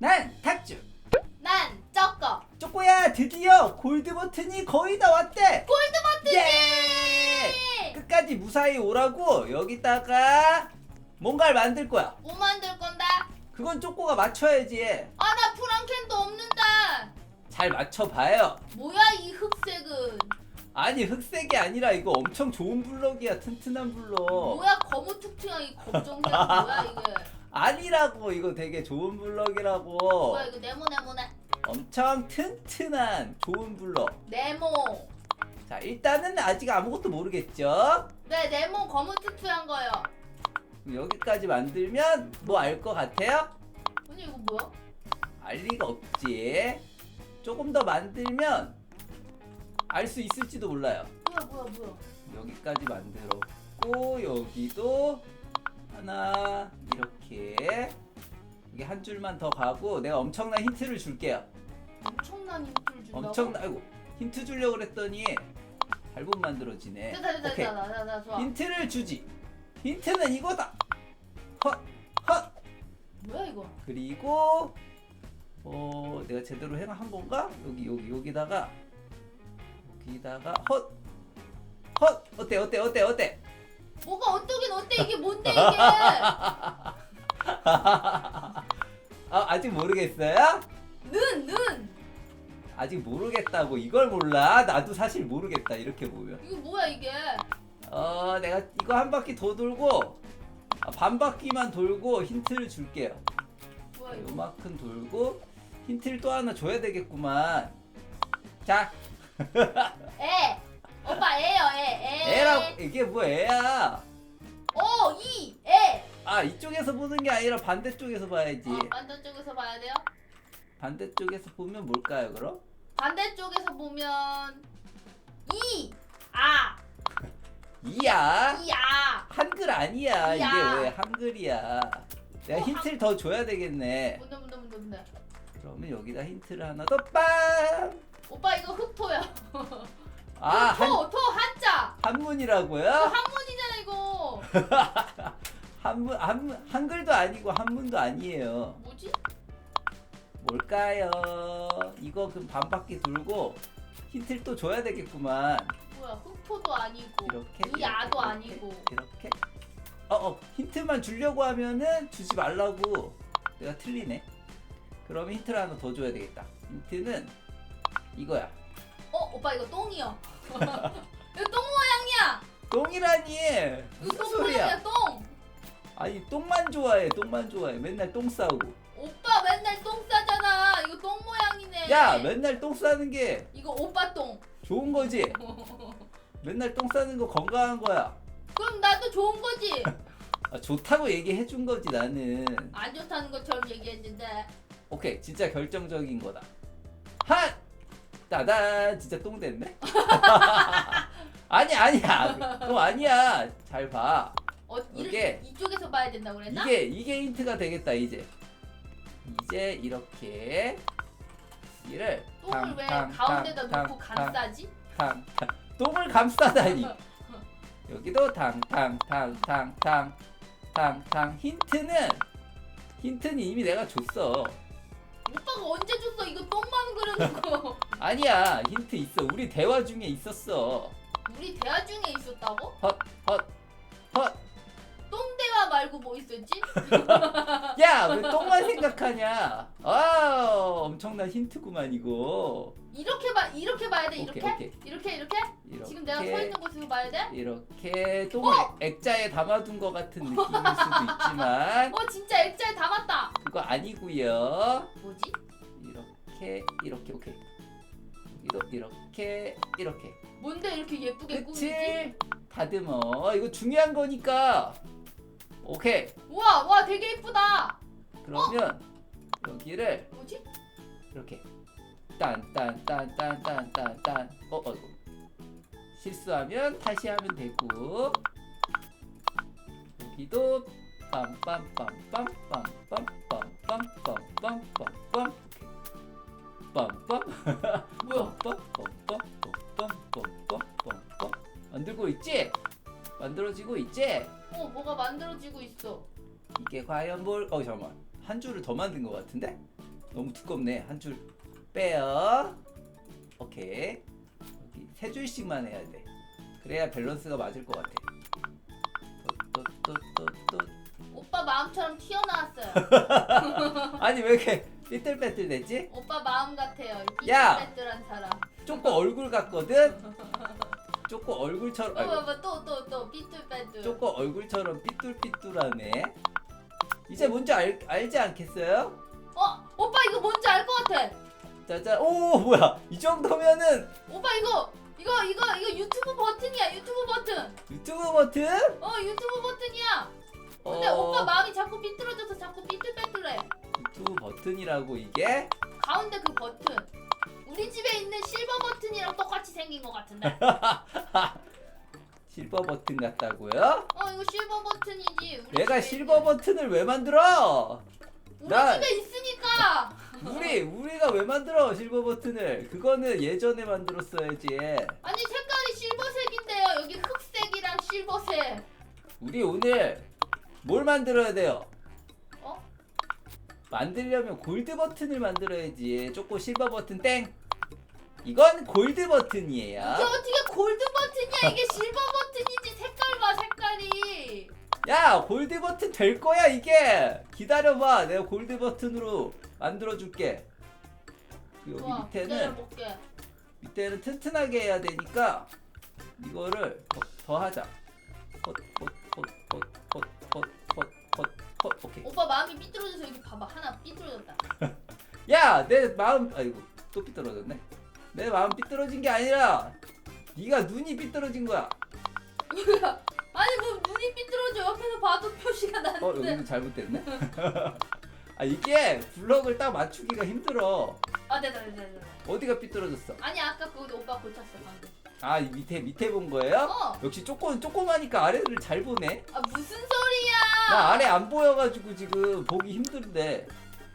난 탁주 난 쪼꼬. 쪼꼬야 드디어 골드 버튼이 거의 다 왔대 골드 버튼이. 예! 끝까지 무사히 오라고 여기다가 뭔가를 만들 거야 뭐 만들 건데? 그건 쪼꼬가 맞춰야지 아 나 프랑켄도 없는데. 잘 맞춰봐요 뭐야 이 흑색은? 아니 흑색이 아니라 이거 엄청 좋은 블럭이야 튼튼한 블럭 뭐야 거무툭툭한 이 검정색 뭐야 이게? 아니라고 이거 되게 좋은 블럭이라고 뭐야 이거 네모 네모네. 엄청 튼튼한 좋은 블럭 네모. 자 일단은 아직 아무것도 모르겠죠 네 네모 거무툭툭한 거요. 여기까지 만들면 뭐 알 것 같아요? 언니 이거 뭐야? 알 리가 없지 조금 더 만들면 알 수 있을지도 몰라요 뭐야 뭐야 뭐야? 여기까지 만들었고 여기도 하나 이렇게. 이게 한 줄만 더 가고 내가 엄청난 힌트를 줄게요. 엄청난 힌트를 준다고? 엄청난 아이고 힌트 주려고 그랬더니 잘못 만들어지네. 됐다 됐다 오케이. 됐다 됐다 좋아. 힌트를 주지. 힌트는 이거다. 헛 헛. 뭐야 이거? 그리고 어 내가 제대로 행한 건가? 여기 여기 여기다가 여기다가 헛 헛. 어때 어때 어때 어때 뭐가 어떻긴 어때 이게 뭔데 이게? 아, 아직 모르겠어요? 는 는. 아직 모르겠다고 이걸 몰라? 나도 사실 모르겠다 이렇게 보면 이거 뭐야 이게? 어 내가 이거 한 바퀴 더 돌고 아, 반 바퀴만 돌고 힌트를 줄게요 뭐야 이거? 요만큼 돌고 힌트를 또 하나 줘야 되겠구만 자 애. 오빠 애요 애. 애. 애라고 이게 뭐 애야 오, 이, 애. 아 이쪽에서 보는 게 아니라 반대쪽에서 봐야지 어, 반대쪽에서 봐야 돼요? 반대쪽에서 보면 뭘까요 그럼? 반대쪽에서 보면 이, 아, 이야 이, 아. 한글 아니야 이게 이야. 왜 한글이야 내가 어, 힌트를 더 줘야 되겠네 뭔데 뭔데 뭔데 뭔데? 그러면 여기다 힌트를 하나 더빵아 오빠 이거 흑토야. 한, 토, 토 한자. 한문이라고요? 한문이잖아 이거. 한문 한문 한글도 아니고 한문도 아니에요 뭐지? 뭘까요? 이거 그럼 반 바퀴 돌고 힌트를 또 줘야 되겠구만. 뭐야 흑토도 아니고 이렇게. 이 아도 이렇게, 아니고. 이렇게. 어, 어, 힌트만 주려고 하면은 주지 말라고. 내가 틀리네. 그러면 힌트를 하나 더 줘야 되겠다. 힌트는 이거야. 어, 오빠 이거 똥이요. 이거 똥 모양이야. 똥이라니. 이거 무슨 똥 소리야? 모양이야 똥. 아니 똥만 좋아해. 똥만 좋아해. 맨날 똥 싸우고. 오빠 맨날 똥 싸잖아. 이거 똥 모양이네. 야, 맨날 똥 싸는 게 이거 오빠 똥. 좋은 거지. 맨날 똥 싸는 거 건강한 거야. 그럼 나도 좋은 거지. 아, 좋다고 얘기해 준 거지 나는. 안 좋다는 것처럼 얘기했는데. 오케이 진짜 결정적인 거다 한 따단 진짜 똥 됐네 아니 아니야 그거 아니야 잘봐 어, 이게- 이렇게 이쪽에서 봐야 된다고 그랬나? 이게 이게 힌트가 되겠다 이제 이제 이렇게 이를 똥을 왜 탕, 가운데다 탕, 놓고 탕, 감싸지? 탕, 탕. 똥을 감싸다니 여기도 탕탕탕탕탕탕탕 힌트는 힌트는 이미 내가 줬어 오빠가 언제 줬어? 이거 똥만 그려놓은 거. 아니야 힌트 있어 우리 대화 중에 있었어 우리 대화 중에 있었다고? 헛헛헛 똥 대화 말고 뭐 있었지? 야왜 똥만 생각하냐 아 엄청난 힌트구만 이거 이렇게 봐 이렇게 봐야 돼 오케이, 이렇게? 오케이. 이렇게 이렇게? 이렇게 지금 내가 서 있는 곳에서 봐야 돼? 이렇게 똥을 어! 액자에 담아둔 것 같은 느낌일 수도 있지만 어 진짜 액자에 담았다. 그거 아니고요 뭐지? 이렇게 이렇게 오케이 이렇게 이렇게. 뭔데 이렇게 예쁘게 꾸미지? 다듬어. 이거 중요한 거니까. 오케이. 우와 와 되게 예쁘다. 그러면 여기를 뭐지? 이렇게. 딴딴딴딴딴딴딴. 어 어이구 실수하면 다시 하면 되고. 여기도 빰빰빰빰빰빰빰빰빰빰빰빰 빰 빰 뭐야? 빰빰빰빰빰빰빰빰빰 만들고 있지? 만들어지고 있지? 어 뭐가 만들어지고 있어. 이게 과연 뭘? 어 잠깐만 한 줄을 더 만든 것 같은데? 너무 두껍네 한 줄 빼요 오케이 여기 세 줄씩만 해야 돼 그래야 밸런스가 맞을 것 같아 또또또또또 오빠 마음처럼 튀어나왔어요. 아니 왜 이렇게 삐뚤빼뚤 됐지? 오빠 마음 같아요. 야! 삐뚤빼뚤한 사람. 쪼꼬 얼굴 같거든? 쪼꼬 얼굴처럼 또 아이고, 봐봐 또또 또 삐뚤빼뚤. 쪼꼬 얼굴처럼 삐뚤삐뚤하네 이제 뭔지 알, 알지 않겠어요? 어 오빠 이거 뭔지 알 것 같아. 짜잔 오 뭐야 이 정도면은 오빠 이거 이거 이거 이거 유튜브 버튼이야 유튜브 버튼. 유튜브 버튼? 어 유튜브 버튼이야. 근데 어, 오빠 마음이 자꾸 삐뚤어져서 자꾸 삐뚤빼뚤해. 유튜브 버튼이라고 이게? 가운데 그 버튼. 우리 집에 있는 실버 버튼이랑 똑같이 생긴 것 같은데. 실버 버튼 같다고요? 어 이거 실버 버튼이지. 우리 내가 집에 실버 있는. 버튼을 왜 만들어? 우리 나- 집에 있으니까. 우리 우리가 왜 만들어 실버 버튼을? 그거는 예전에 만들었어야지. 아니 색깔이 실버색인데요. 여기 흑색이랑 실버색. 우리 오늘 뭘 만들어야 돼요? 어? 만들려면 골드 버튼을 만들어야지. 쪼꼬 실버 버튼 땡. 이건 골드 버튼이에요. 이게 어떻게 골드 버튼이야? 이게 실버 버튼이지. 색깔 봐 색깔이. 야 골드 버튼 될 거야 이게. 기다려 봐. 내가 골드 버튼으로 만들어 줄게. 여기 좋아. 밑에는 기다려볼게. 밑에는 튼튼하게 해야 되니까 이거를 더, 더 하자. 헛 헛 헛헛헛헛헛헛 오케이. 오빠 마음이 삐뚤어져서 여기 봐봐 하나 삐뚤어졌다. 야, 내 마음 아이고 또 삐뚤어졌네. 내 마음 삐뚤어진 게 아니라 네가 눈이 삐뚤어진 거야. 아니 뭐 눈이 삐뚤어져 옆에서 봐도 표시가 어, 나는데. 여기도 잘못됐네. 아 이게 블럭을 딱 맞추기가 힘들어. 아 됐다 됐다 됐다. 어디가 삐뚤어졌어? 아니 아까 그거 오빠 고쳤어 방금. 아, 이 밑에 밑에 본 거예요? 어. 역시 조금 조그마니까 아래를 잘 보네. 아 무슨 소리야? 나 아래 안 보여가지고 지금 보기 힘든데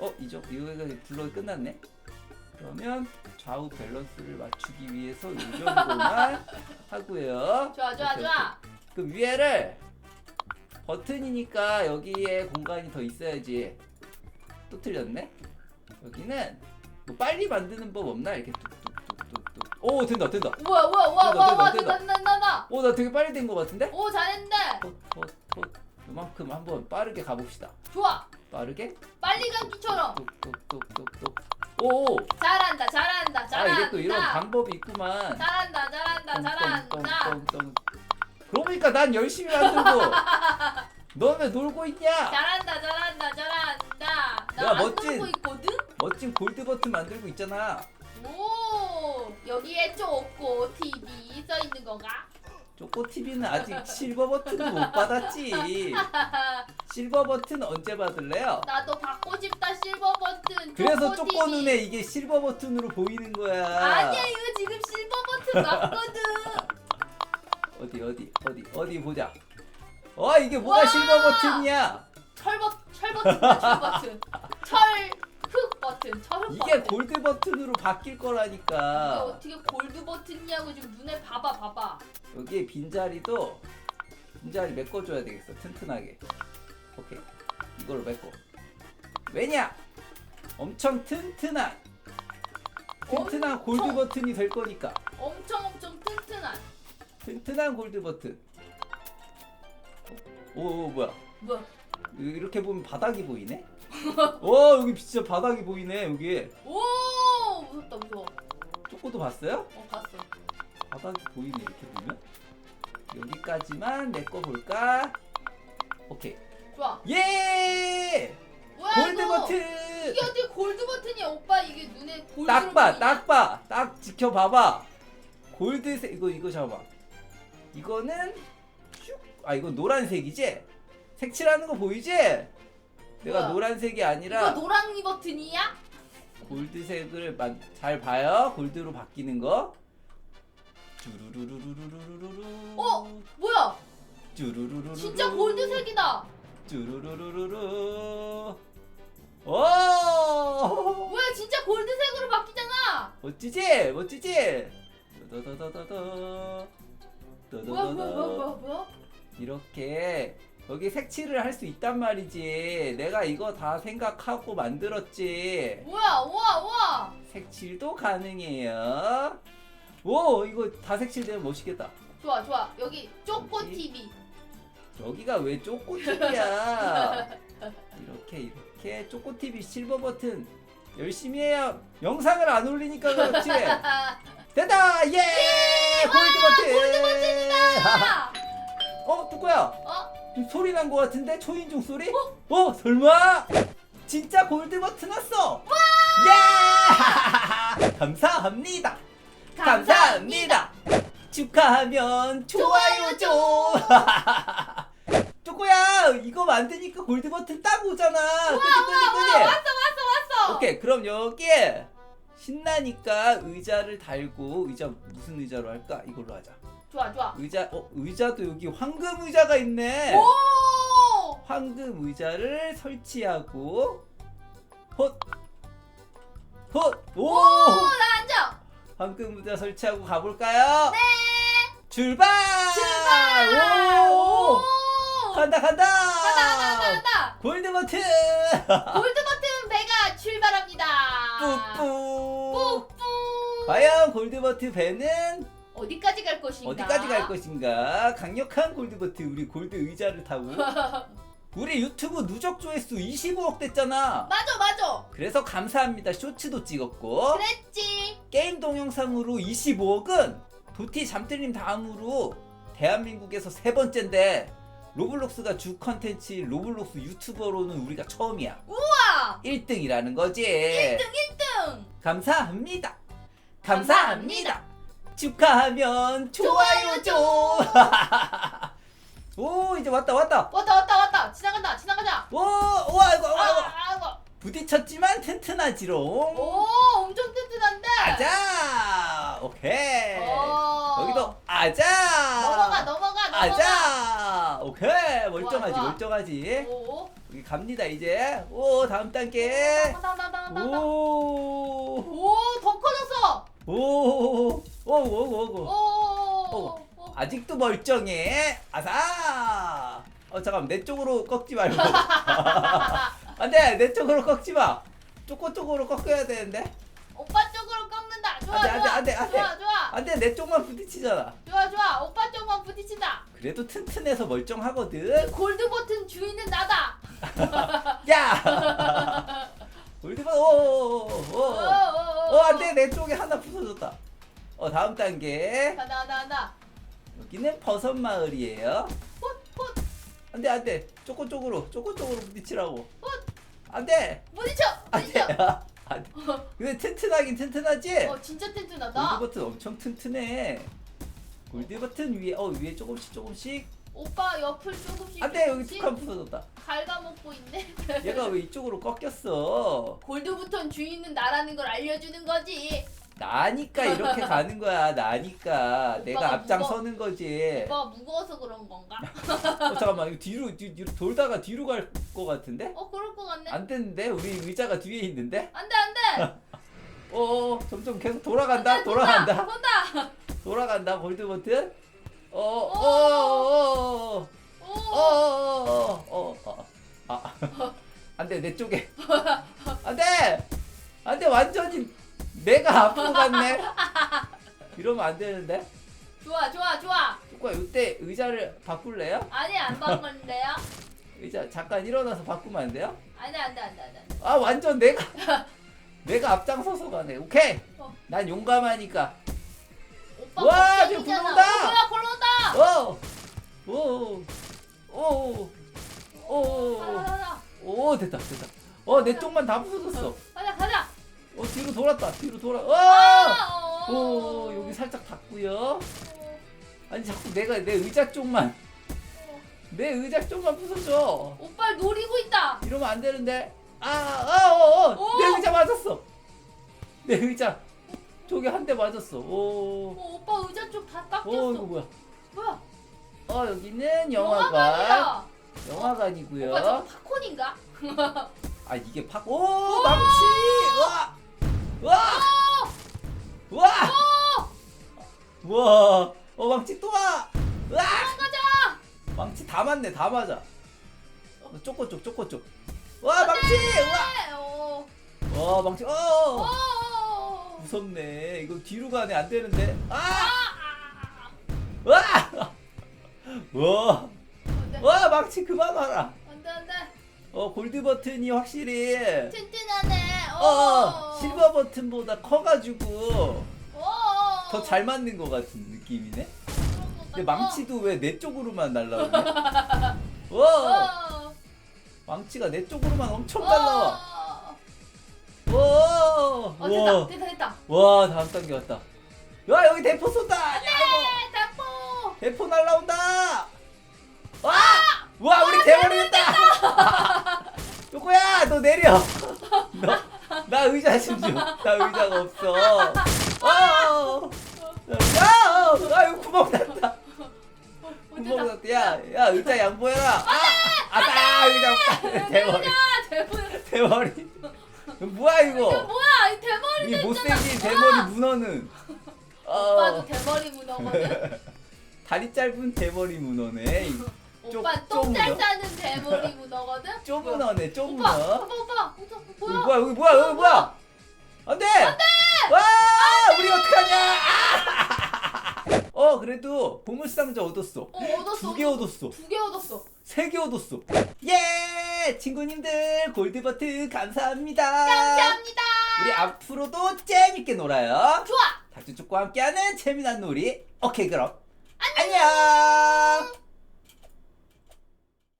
어 이쪽 이거가 블럭이 끝났네 그러면 좌우 밸런스를 맞추기 위해서 이 정도만 하고요 좋아 좋아 오케이, 좋아. 오케이. 그럼 위에를 버튼이니까 여기에 공간이 더 있어야지 또 틀렸네 여기는 뭐 빨리 만드는 법 없나 이렇게 오 된다 된다 뭐야 뭐야 됐다, 와와와 됐다, 된다 된다 된다. 오 나 되게 빨리 된거 같은데 오 잘했는데. 헛헛헛 이만큼 한번 빠르게 가봅시다 좋아. 빠르게 빨리 감기처럼. 뚝뚝뚝뚝뚝 오! 잘한다 잘한다 아 잘한다. 이게 또 이런 방법이 있구만 잘한다 잘한다 잘한다. 똥똥똥똥똥 그러니까 난 열심히 만들고 넌 왜 놀고 있냐 잘한다 잘한다 잘한다. 야, 나안 멋진. 놀고 있거든. 멋진 골드 버튼 만들고 있잖아 오 여기에 쪼꼬 TV 써 있는 건가? 쪼꼬 TV는 아직 실버 버튼을 못 받았지 실버 버튼 언제 받을래요? 나도 받고 싶다 실버 버튼. 그래서 쪼꼬 쪼꼬 TV. 눈에 이게 실버 버튼으로 보이는 거야 아니야 이거 지금 실버 버튼 맞거든. 어디 어디 어디 어디 보자 어 이게 뭐가 와! 실버 버튼이야 철버 철 버튼이다 철 버튼. 철흑 버튼 철흑 이게 버튼. 골드 버튼으로 바뀔 이게 거라니까 어떻게 골드 버튼이냐고 지금 눈에 봐봐 봐봐. 여기 빈자리도 빈자리 메꿔줘야 되겠어 튼튼하게 오케이 이걸로 메꿔 왜냐 엄청 튼튼한 튼튼한 골드. 버튼이 될 거니까 엄청 엄청 튼튼한. 튼튼한 골드 버튼 오, 오 뭐야 뭐야? 이렇게 보면 바닥이 보이네 와 여기 진짜 바닥이 보이네 여기 오 무섭다 무서워. 쪼꼬도 봤어요? 어 봤어. 바닥이 보이네 이렇게 보면 여기까지만 메꿔 볼까 오케이 좋아. 예 뭐야 골드 이거? 버튼 이게 어떻게 골드 버튼이야 오빠 이게 눈에 골드 딱 봐, 딱 봐, 딱 지켜봐봐. 골드색 이거 이거 잡아. 이거는 슉. 아 이건 노란색이지? 색칠하는 거 보이지? 내가 뭐야? 노란색이 이거 아니라 노랑이 버튼이야? 골드색을 마- 잘 봐요. 골드로 바뀌는 거. 쭈루루루루루루루루. 어? 뭐야? 쭈루루루루. 진짜 골드색이다. 쭈루루루루루. 오! 뭐야 진짜 골드색으로 바뀌잖아. 멋지지? 멋지지? 뭐야 뭐야 뭐야 뭐야? 이렇게 여기 색칠을 할 수 있단 말이지. 내가 이거 다 생각하고 만들었지. 뭐야 우와 우와 색칠도 가능해요. 오, 이거 다 색칠되면 멋있겠다. 좋아 좋아 여기 쪼꼬? TV 여기가 왜 쪼꼬TV야? 이렇게 이렇게 쪼꼬TV 실버 버튼 열심히 해야 영상을 안 올리니까 그렇지. 됐다! 예! 골드 버튼! 골드 버튼이다! 어, 누구야? 어? 좀 소리 난것 같은데? 초인종 소리? 어? 설마? 진짜 골드 버튼 왔어! 예! 감사합니다! 감사합니다! 축하하면 좋아요 좀! 쪼꼬야 이거 만드니까 골드 버튼 딱 오잖아 그지 그지 그지 왔어 왔어 왔어 오케이 그럼 여기에 신나니까 의자를 달고 의자 무슨 의자로 할까 이걸로 하자 좋아 좋아. 의자 어 의자도 여기 황금 의자가 있네. 오! 황금 의자를 설치하고 헛 헛오! 나 앉아. 황금 의자 설치하고 가볼까요? 네. 출발! 출발! 오! 오! 간다 간다! 간다 간다 간다 간다. 골드 버튼! 골드 버튼 배가 출발합니다. 뿌뿌! 뿌뿌! 과연 골드 버튼 배는 어디까지 갈 것인가? 어디까지 갈 것인가? 강력한 골드 버튼 우리 골드 의자를 타고. 우리 유튜브 누적 조회수 25억 됐잖아. 맞아 맞아. 그래서 감사합니다. 쇼츠도 찍었고. 그랬지. 게임 동영상으로 25억은 도티 잠들림 다음으로 대한민국에서 세 번째인데 로블록스가 주 컨텐츠 로블록스 유튜버로는 우리가 처음이야. 우와! 1등이라는 거지. 1등 1등! 감사합니다. 감사합니다 축하하면 좋아요 좀오 이제 왔다 왔다 왔다 왔다 왔다 지나간다 지나가자 오 우와 이거 아, 우와, 이거. 아, 이거. 부딪혔지만 튼튼하지롱 오 엄청 튼튼한데 아자 오케이 어. 여기도 아자 넘어가 넘어가 넘어가 아자 오케이 멀쩡하지 좋아. 멀쩡하지 오 여기 갑니다 이제 오 다음 단계 오더 커졌어 오오오오 오 오오오오 오오오오. 아직도 멀쩡해? 아사 어 잠깐 내 쪽으로 꺾지 말고. 안돼 내 쪽으로 꺾지 마. 쪼꼬 쪽으로 꺾어야 되는데. 오빠 쪽으로 꺾는다. 좋아 안 돼, 안 돼, 좋아. 안 돼, 안 돼. 좋아 좋아. 안돼 내 쪽만 부딪히잖아. 좋아 좋아. 오빠 쪽만 부딪힌다. 그래도 튼튼해서 멀쩡하거든. 골드 버튼 주인은 나다. 야 골드바 오오오오 어 안돼. 내 쪽에 하나 부서졌다. 어 다음 단계. 간다 간다 간다 여기는 버섯 마을이에요. 훗훗 안돼 안돼. 쪼꼬 쪽으로 쪼꼬 쪽으로 부딪히라고. 훗 안돼. 부딪혀 안돼. 부딪혀. 안돼. 근데 튼튼하긴 튼튼하지? 어 진짜 튼튼하다. 골드 버튼 엄청 튼튼해. 골드 버튼 위에 어 위에 조금씩 조금씩 오빠 옆을 조금씩 안돼 여기 조금씩 툭한 부서졌다. 갉아먹고 있네. 얘가 왜 이쪽으로 꺾였어? 골드 버튼 주인은 나라는 걸 알려주는 거지. 나니까 이렇게 가는 거야 나니까. 내가 오빠가 앞장서는 거지. 오빠가 무거워서 그런 건가? 어 잠깐만 이거 뒤로 뒤, 뒤로 돌다가 뒤로 갈 거 같은데? 어 그럴 것 같네. 안 되는데? 우리 의자가 뒤에 있는데? 안돼 안돼! 어 점점 계속 돌아간다 돌아간다. 본다 돌아간다 골드 버튼 어. 어 어 어 어 어 어 아 안돼 내 쪽에 안돼 안돼 완전히 내가 앞으로 갔네 이러면 안 되는데 좋아 좋아 좋아 오빠 이때 의자를 바꿀래요? 아니 안 바꿨는데요? 의자 잠깐 일어나서 바꾸면 안 돼요? 아니 안돼 안돼 안돼 아 완전 내가 내가 앞장서서 가네 오케이 어. 난 용감하니까 오빠 와. 지금! 어, 뭐야 오 오 오오오 가자 가자 오 됐다 됐다 어내 쪽만 다 부서졌어 가자 가자 어 뒤로 돌았다 뒤로 돌아 아, 어. 오 여기 살짝 닿고요 아니 자꾸 내가 내 의자 쪽만 내 의자 쪽만 부서져 오빠를 노리고 있다 이러면 안 되는데 아 아 어어 오! 내 의자 맞았어 내 의자 저기 한 대 맞았어 오 어, 오빠 의자 쪽다 깎였어 오 이거 뭐야 어 여기는 영화관. 영화관이야 영화관이고요. 오빠 저 팝콘인가? 아 이게 팍 오 망치! 와 와와! 와! 어 망치 또 와! 와! 가자 망치 다 맞네 다 맞아. 너 쪼꼬 쪽 쪼꼬 쪽 와 망치! 어. 우와 와 망치 어! 어. 무섭네. 이거 뒤로 가네 안 되는데. 아! 아. 와! 안돼 와 망치 그만 와라 안돼 안돼. 어 골드 버튼이 확실히 튼튼하네. 어, 어 실버 버튼보다 커가지고 어. 더잘 맞는 것 같은 느낌이네 근데 망치도 왜 내 쪽으로만 날라오냐 와 어. 망치가 내 쪽으로만 엄청 날라와 어. 와, 어 됐다 와, 됐다 됐다. 와 다음 단계 왔다 야 여기 대포 쏜다. 대포 날라온다! 와! 와 우리 대머리겠다! 요거야 너 내려! 너 나 의자 좀 줘 나 의자가 없어. 어 야! 아 이거 구멍 났다. 어, 구멍. 났다. 야 야 의자 양보해라. 아! 아따 의자 없다. 대머리. 아 대머리. 대머리. 이거 뭐야 이거? 뭐야? 이 대머리 이. 못생긴 대머리 문어는. 오빠도 어. 대머리 문어거든. 다리 짧은 대머리 문어네 이 오빠 좀 똥잘 문어. 싸는 대머리 문어거든. 쪼문어네 쪼문어 오빠 오빠 오빠 오빠 여기 뭐야? 뭐야 여기 뭐야 여기 뭐야 안돼 안돼 와 우리 어떡하냐 아! 어 그래도 보물 상자 얻었어 어 얻었어. 두 개 얻었어 두 개 얻었어. 세 개 얻었어 예 친구님들 골드 버튼 감사합니다 감사합니다. 우리 앞으로도 재밌게 놀아요 좋아. 닥터쪽과 함께하는 재미난 놀이 오케이 그럼 안녕